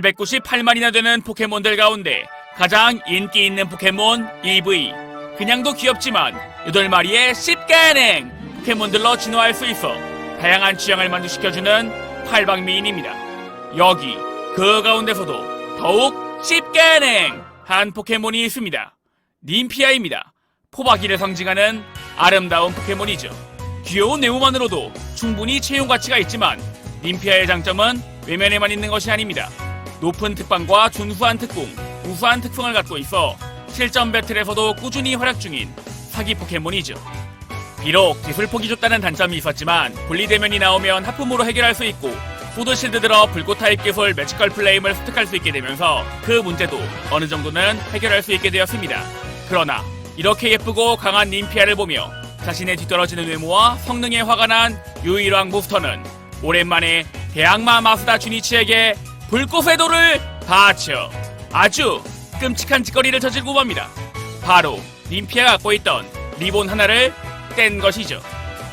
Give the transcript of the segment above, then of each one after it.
898만이나 되는 포켓몬들 가운데 가장 인기 있는 포켓몬 EV. 그냥도 귀엽지만 8마리의 씹가능 포켓몬들로 진화할 수 있어 다양한 취향을 만족시켜주는 팔방미인입니다. 여기 그 가운데서도 더욱 씹가능 한 포켓몬이 있습니다. 님피아입니다. 포박이를 상징하는 아름다운 포켓몬이죠. 귀여운 내모만으로도 충분히 채용 가치가 있지만 님피아의 장점은 외면에만 있는 것이 아닙니다. 높은 특방과 준후한 특공, 우수한 특성을 갖고 있어 실전 배틀에서도 꾸준히 활약 중인 사기 포켓몬이죠. 비록 기술 폭이 좁다는 단점이 있었지만 분리대면이 나오면 하품으로 해결할 수 있고 소드실드 들어 불꽃 타입 기술 매지컬 플레임을 습득할 수 있게 되면서 그 문제도 어느 정도는 해결할 수 있게 되었습니다. 그러나 이렇게 예쁘고 강한 님피아를 보며 자신의 뒤떨어지는 외모와 성능에 화가 난 유일왕 부스터는 오랜만에 대악마 마스다 주니치에게 불꽃의 돌을 바쳐 아주 끔찍한 짓거리를 저지르고 맙니다. 바로 님피아가 갖고 있던 리본 하나를 뗀 것이죠.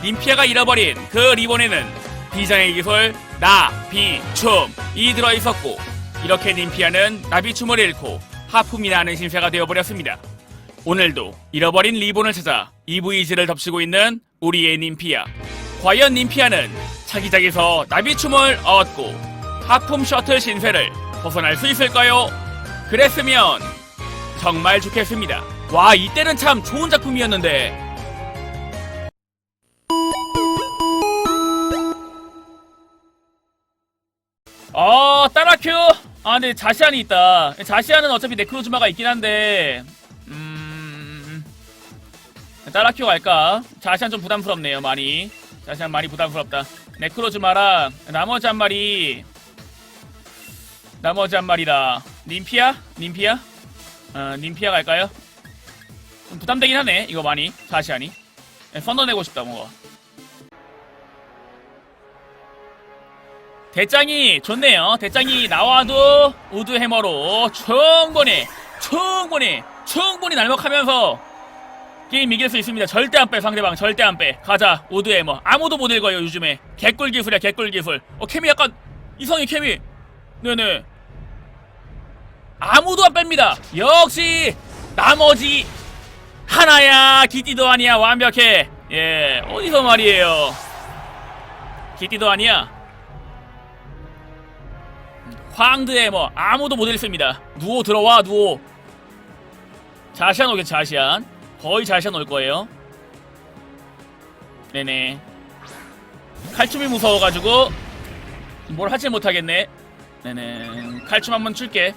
님피아가 잃어버린 그 리본에는 비장의 기술 나비춤이 들어있었고 이렇게 님피아는 나비춤을 잃고 하품이 나는 신세가 되어버렸습니다. 오늘도 잃어버린 리본을 찾아 EVG를 덮치고 있는 우리의 님피아. 과연 님피아는 차기작에서 나비춤을 얻고 하품 셔틀 신세를 벗어날 수 있을까요? 그랬으면 정말 좋겠습니다. 와 이때는 참 좋은 작품이었는데. 어 따라큐! 아 근데 자시안이 있다. 자시안은 어차피 네크로즈마가 있긴 한데. 음. 따라큐 갈까? 자시안 좀 부담스럽네요 많이. 자시안 많이 부담스럽다. 네크로즈마랑 나머지 한 마리 나머지 한 마리라 님피아 님피아 어 님피아 갈까요 좀 부담되긴 하네 이거 많이 자시안이 네, 선언내고 싶다 뭔가 대짱이 좋네요. 대짱이 나와도 우드 해머로 충분히 충분히 충분히 날먹하면서 게임 이길 수 있습니다. 절대 안 빼 상대방 절대 안 빼. 가자 우드 해머 아무도 못 읽어요 요즘에 개꿀 기술이야 개꿀 기술. 어 케미 약간 이성의 케미. 네네. 아무도 안 뺍니다. 역시 나머지 하나야 기띠도 아니야 완벽해. 예 어디서 말이에요. 기띠도 아니야. 황드에 뭐 아무도 못 읽습니다. 누워 들어와 누워. 자시안 오겠 자시안. 거의 자시안 올 거예요. 네네. 칼춤이 무서워가지고 뭘 하지 못하겠네. 네네. 칼춤 한번 출게.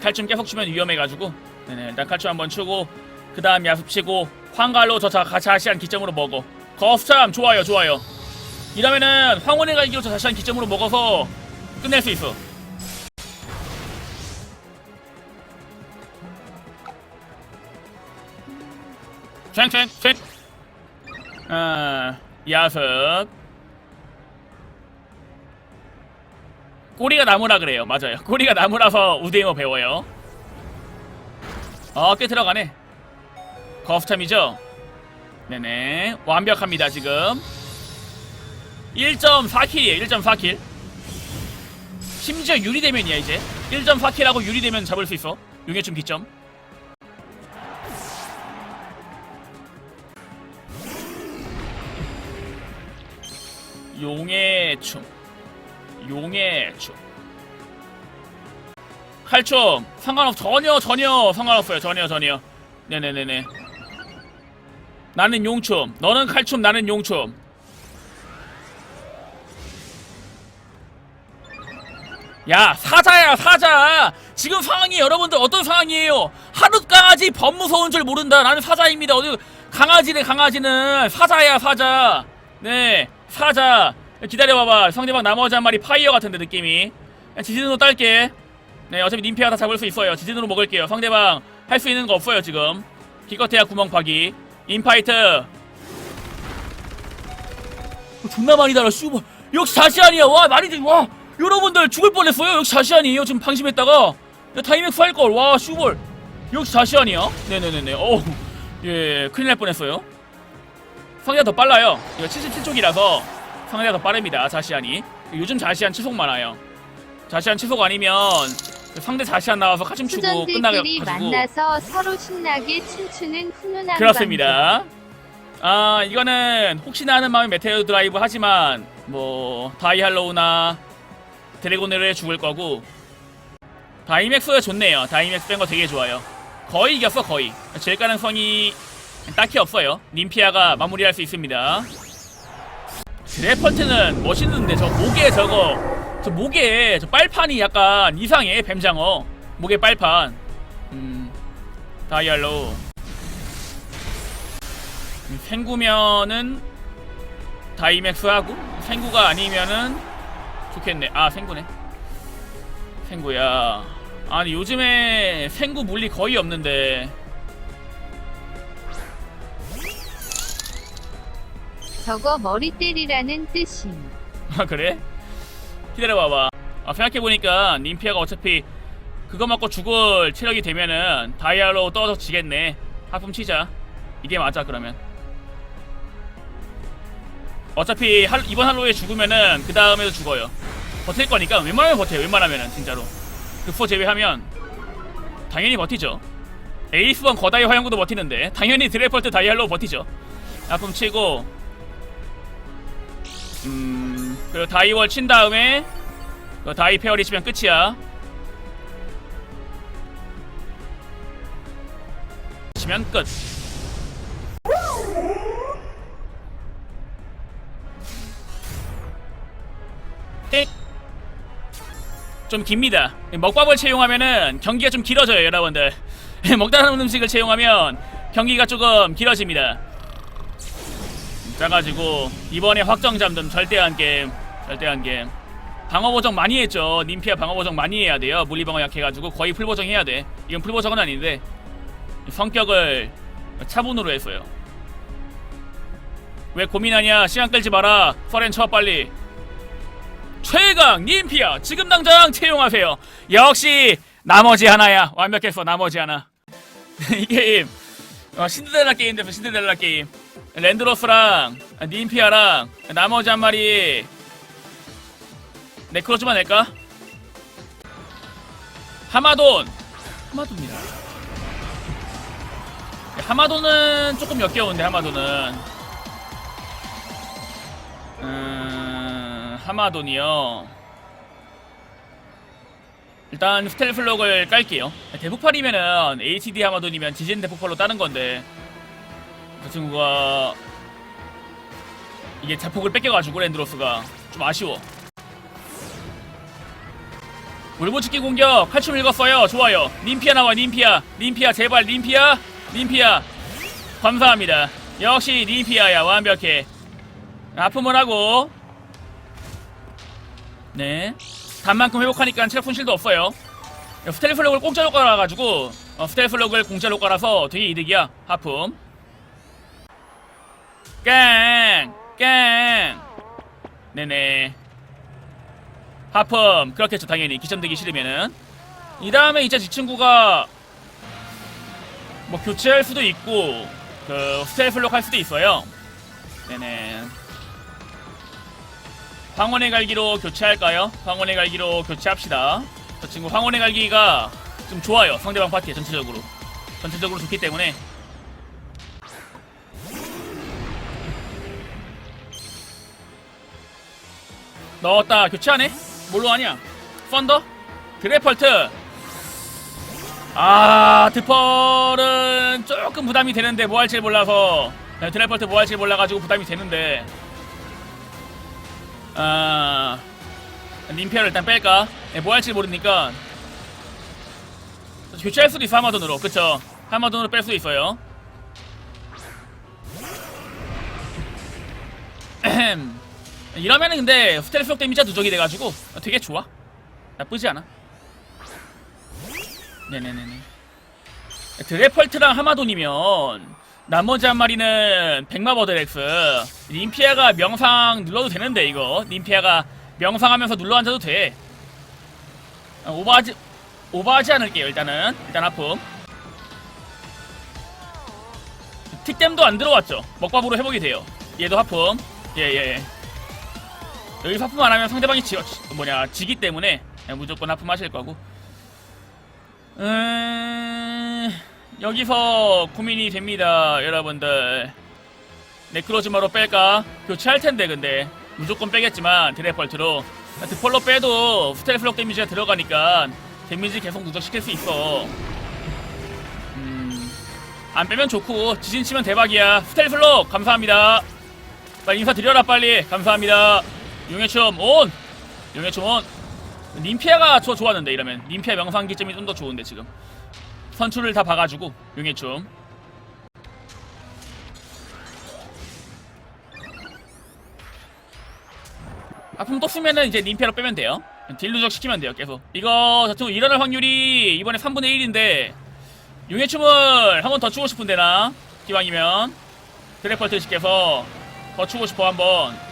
칼춤 계속 추면 위험해가지고. 네네. 일단 칼춤 한번 추고 그 다음 야습 치고 황갈로 저 자, 자시안 기점으로 먹어. 거수참 좋아요 좋아요. 이러면은 황혼의 갈기로 저 자시안 기점으로 먹어서 끝낼 수 있어. 촤촤촤 아 야습 꼬리가 나무라 그래요. 맞아요. 꼬리가 나무라서 우대잉어 배워요. 어 꽤 들어가네. 거스텀이죠? 네네. 완벽합니다 지금. 1.4킬이에요 1.4킬. 심지어 유리대면이야 이제. 1.4킬하고 유리대면 잡을 수 있어. 용해춤 기점. 용의 춤 용의 춤 칼춤 상관없 전혀 전혀 상관없어요. 전혀 전혀. 네네네네. 나는 용춤 너는 칼춤 나는 용춤 야 사자야 사자! 지금 상황이 여러분들 어떤 상황이에요? 하룻 강아지 범 무서운 줄 모른다. 나는 사자입니다. 어디 강아지네 강아지는. 사자야 사자. 네 사자 기다려봐봐. 상대방 나머지 한 마리 파이어 같은데 느낌이. 지진으로 딸게. 네 어차피 님피아 다 잡을 수 있어요. 지진으로 먹을게요. 상대방 할 수 있는 거 없어요 지금. 기껏해야 구멍 파기. 인파이트. 어, 존나 많이 달아 슈버 역시 자시안이야. 와 말이 와. 여러분들 죽을 뻔했어요. 역시 자시안이에요 지금 방심했다가. 야, 타이맥스 할걸. 와 슈벌 역시 자시안이야. 네네네네. 어우 예 큰일 날 뻔했어요. 상대가 더 빨라요. 이거 77쪽이라서 상대가 더 빠릅니다. 자시안이. 요즘 자시안 추속 많아요. 자시안 취소가 아니면 그 상대 자시안 나와서 카춤 추고 끝나가지고 만나서 서로 신나게 춤추는 훈훈한 그렇습니다. 아 이거는 혹시나 하는 마음에 메테오 드라이브 하지만 뭐 다이할로우나 드래곤을 죽을 거고 다이맥스가 좋네요. 다이맥스 뺀 거 되게 좋아요. 거의 이겼어 거의. 질 가능성이 딱히 없어요. 님피아가 마무리할 수 있습니다. 드래펀트는 멋있는데 저 목에 저거 저 목에 저 빨판이 약간 이상해 뱀장어. 목에 빨판. 음 다이알로우. 음, 생구면은 다이맥스 하고 생구가 아니면은 좋겠네. 아 생구네. 생구야. 아니 요즘에 생구 물리 거의 없는데 저거 머리 때리라는 뜻임. 아 그래? 기다려봐봐. 아 생각해보니까 님피아가 어차피 그거 맞고 죽을 체력이 되면은 다이아로 떨어져 지겠네. 하품 치자. 이게 맞아 그러면. 어차피 할- 이번 할로에 죽으면은 그 다음에도 죽어요. 버틸 거니까 웬만하면 버텨요 웬만하면은 진짜로. 극포 제외하면. 당연히 버티죠. 에이스번 거다이 화영구도 버티는데 당연히 드래펄트 다이알로 버티죠. 하품 치고 음 그리고 다이월 친 다음에 그 다이 페어리 치면 끝이야. 치면 끝. 띡. 좀 깁니다. 먹밥을 채용하면은 경기가 좀 길어져요 여러분들. 먹다 남은 음식을 채용하면 경기가 조금 길어집니다 그래가지고 이번에 확정 잠든 절대한 게임 절대한 게임. 방어 보정 많이 했죠. 님피아 방어 보정 많이 해야 돼요. 물리 방어 약해가지고 거의 풀 보정 해야 돼. 이건 풀 보정은 아닌데 성격을 차분으로 했어요. 왜 고민하냐? 시간 끌지 마라. 서렌 쳐 빨리. 최강 님피아. 지금 당장 채용하세요. 역시 나머지 하나야. 완벽했어 나머지 하나. 이 게임. 어, 신데렐라 게임 됐어 신데렐라 게임 랜드로스랑 님피아랑 나머지 한 마리. 네크로즈만 낼까? 하마돈. 하마돈이라 하마돈은 조금 역겨운데 하마돈은. 음... 하마돈이요. 일단 스텔플록을 깔게요. 대폭팔이면은 HD 하마돈이면 지진 대폭팔로 따는 건데 그 친구가 이게 자폭을 뺏겨가지고 랜드로스가 좀 아쉬워. 물보치기 공격! 칼춤 읽었어요. 좋아요. 님피아 나와 님피아. 님피아 제발. 님피아. 님피아. 감사합니다. 역시 님피아야. 완벽해. 아픔을 하고. 네. 단만큼 회복하니까 체력 손실도 없어요. 스텔플록을 공짜로 깔아가지고 어, 스텔플록을 공짜로 깔아서 되게 이득이야. 하품 깡! 깡! 네네. 하품. 그렇겠죠, 당연히. 기점되기 싫으면은. 이 다음에 이제 이 친구가 뭐 교체할 수도 있고, 그, 스텔플록 할 수도 있어요. 네네. 황혼의 갈기로 교체할까요? 황혼의 갈기로 교체합시다. 저 친구 황혼의 갈기가 좀 좋아요. 상대방 파티에 전체적으로. 전체적으로 좋기 때문에 넣었다. 교체하네. 뭘로 하냐? 펀더? 드래펄트. 아 드펄은 조금 부담이 되는데 뭐 할지 몰라서. 네, 드래펄트 뭐 할지 몰라가지고 부담이 되는데. 아 님피아를 일단 뺄까? 네, 뭐 할지 모르니까. 교체할 수도 있어 하마돈으로. 그쵸? 하마돈으로 뺄 수 있어요. 에헴 이러면은 근데 스텔스 데미지가 누적이 돼가지고 되게 좋아. 나쁘지 않아. 네네네네. 드래펄트랑 하마돈이면 나머지 한 마리는 백마버드렉스 님피아가 명상 눌러도 되는데 이거. 님피아가 명상하면서 눌러 앉아도 돼. 어, 오버하지 오버하지 않을게요 일단은. 일단 아픔. 틱댐도 안 들어왔죠. 먹밥으로 회복이 돼요. 얘도 하품 예예 예, 예. 여기서 하품 안 하면 상대방이 지, 뭐냐 지기 때문에 네, 무조건 하품하실 거고. 음, 여기서 고민이 됩니다, 여러분들. 네크로즈마로 뺄까? 교체할 텐데 근데 무조건 빼겠지만 드래펄트로 드펄로 빼도 스텔 플럭 데미지가 들어가니까 데미지 계속 누적시킬 수 있어. 음, 안 빼면 좋고 지진 치면 대박이야. 스텔 플럭 감사합니다. 빨리 인사 드려라 빨리 감사합니다. 용해춤 온. 용해춤 온. 님피아가 저 좋았는데 이러면 님피아 명상기점이 좀 더 좋은데 지금 선출을 다 봐가지고 용해춤. 아픔 또 쓰면은 이제 님피아로 빼면 돼요. 딜 누적 시키면 돼요, 계속. 이거 저쪽 일어날 확률이 이번에 3분의 1인데 용의 춤을 한 번 더 추고 싶은데 나 기왕이면 드래펄트 씨께서 더 추고 싶어 한번.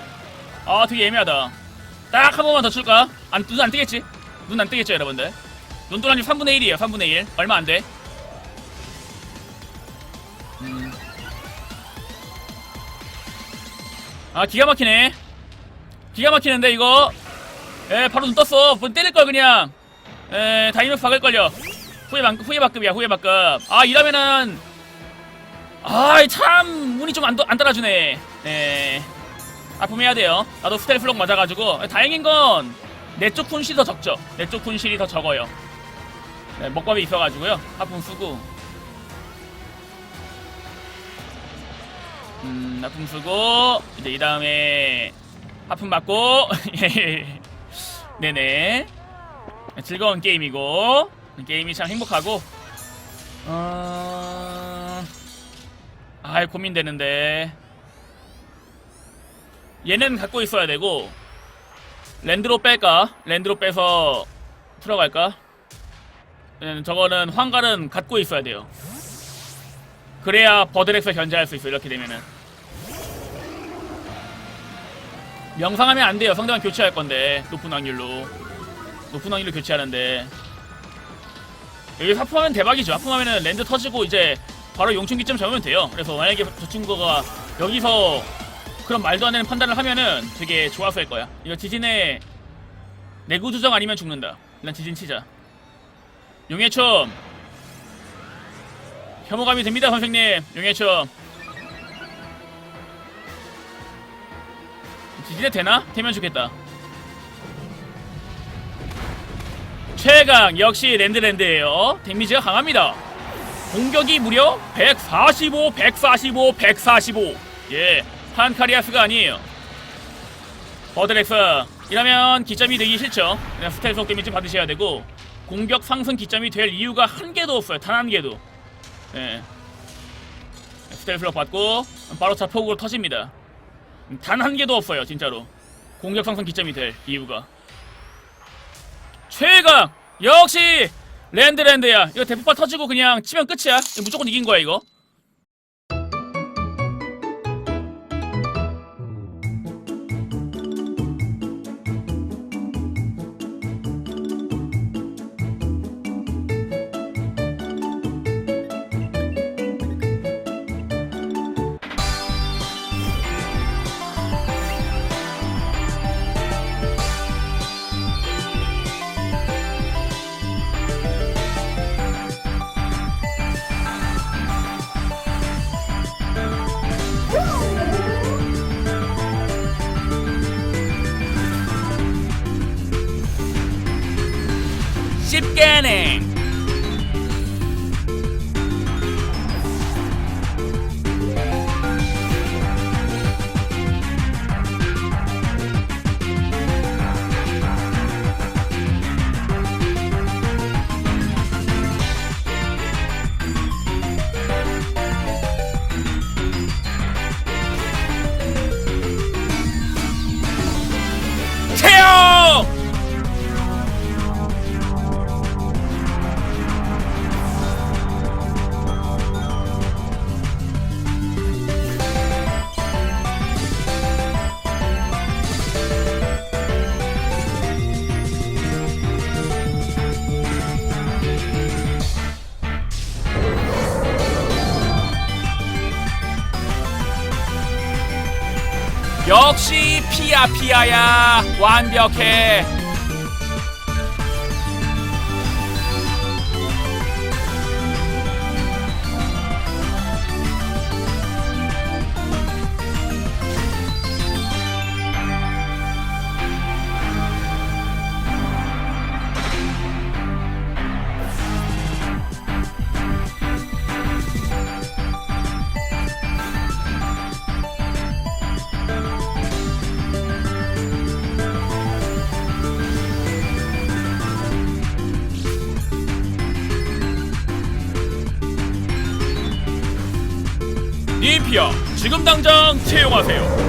아, 되게 애매하다. 딱 한 번만 더 출까? 안, 눈 안 뜨겠지? 눈 안 뜨겠죠, 여러분들? 눈도란이 3분의 1이에요, 3분의 1. 얼마 안 돼. 음. 아, 기가 막히네. 기가 막히는데 이거 에 바로 눈 떴어 뭐 때릴걸 그냥 에 다이맥스 박을걸요 후회 반 후회 박급이야 후회 박급 아 이러면은 아참 운이 좀 안 안 따라주네 에 아픔해야 돼요. 나도 스텔 플럭 맞아가지고. 에, 다행인 건 내쪽 분실이 더 적죠. 내쪽 분실이 더 적어요. 네, 먹밥이 있어가지고요. 아픔 쓰고. 음 아픔 쓰고. 이제 이 다음에 하품 맞고. 네네 즐거운 게임이고. 게임이 참 행복하고. 어... 아이 고민되는데 얘는 갖고 있어야 되고 랜드로 뺄까? 랜드로 빼서 들어갈까? 음, 저거는 황갈은 갖고 있어야 돼요 그래야 버드렉스 견제할 수 있어 이렇게 되면은 명상하면 안 돼요. 상대방 교체할 건데 높은 확률로 높은 확률로 교체하는데 여기 하품하면 대박이죠. 하품하면은 랜드 터지고 이제 바로 용충기점 잡으면 돼요. 그래서 만약에 저 친구가 여기서 그런 말도 안 되는 판단을 하면은 되게 좋았을 거야. 이거 지진에 내구 조정 아니면 죽는다. 일단 지진 치자. 용해춤 혐오감이 됩니다, 선생님. 용해춤 지진에 되나? 되면 좋겠다. 최강 역시 랜드랜드예요. 데미지가 강합니다. 공격이 무려 145, 145, 145. 예, 판카리아스가 아니에요. 버드렉스 이러면 기점이 되기 싫죠. 그냥 스텔 속 데미지 받으셔야 되고 공격 상승 기점이 될 이유가 한 개도 없어요. 단 한 개도. 예. 스텔 플럭 받고 바로 자폭으로 터집니다. 단 한 개도 없어요, 진짜로. 공격 상승 기점이 될 이유가. 최강! 역시! 랜드랜드야. 이거 대폭발 터지고 그냥 치면 끝이야. 무조건 이긴 거야, 이거. 역시 피야 피야야 완벽해 니엠피아 지금 당장 채용하세요.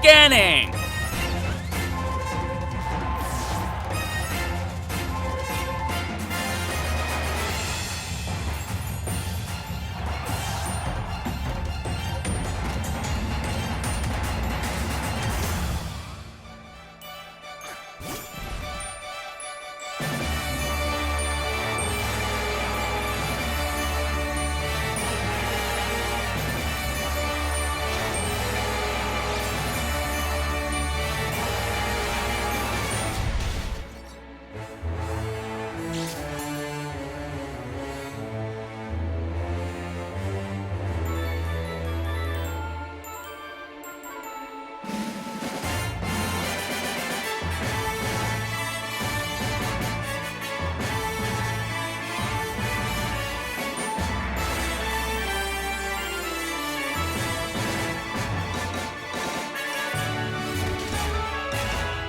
scanning!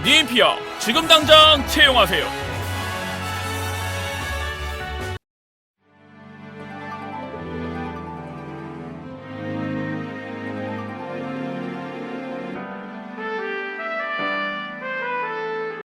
니엠피아 지금 당장 채용하세요.